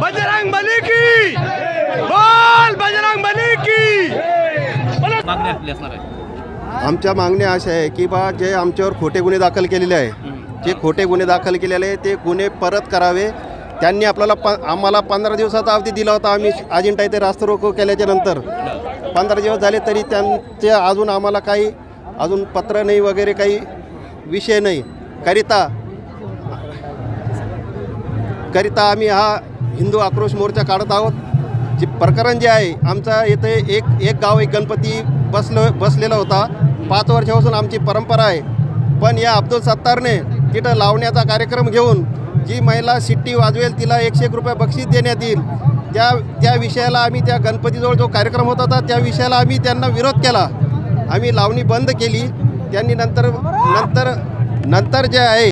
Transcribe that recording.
बजरंग बली की! बोल बजरंग बली की! मागणी आपली असणार आहे. आमच्या मागण्या अशा आहे की बा जे आमच्यावर खोटे गुन्हे दाखल केलेले आहे जे खोटे गुन्हे दाखल केलेले आहे ते गुन्हे परत करावे. त्यांनी आपल्याला प आम्हाला पंधरा दिवसाचा अवधी दिला होता आम्ही अजिंठा इथे रास्ता रोको केल्याच्यानंतर. पंधरा दिवस झाले तरी त्यांचे अजून आम्हाला काही अजून पत्र नाही वगैरे काही विषय नाही. करिता करिता आम्ही हा हिंदू आक्रोश मोर्चा काढत आहोत. जे प्रकरण जे आहे आमचा इथे एक एक गाव एक गणपती बसलं बसलेला होता. पाच वर्षापासून आमची परंपरा आहे. पण या अब्दुल सत्तारने तिथं लावण्याचा कार्यक्रम घेऊन जी महिला शिट्टी वाजवेल तिला एकशे एक रुपये बक्षीस देण्यात येईल. त्या त्या विषयाला आम्ही त्या गणपतीजवळ जो कार्यक्रम होत होता त्या विषयाला आम्ही त्यांना विरोध केला. आम्ही लावणी बंद केली. त्यांनी नंतर नंतर नंतर जे आहे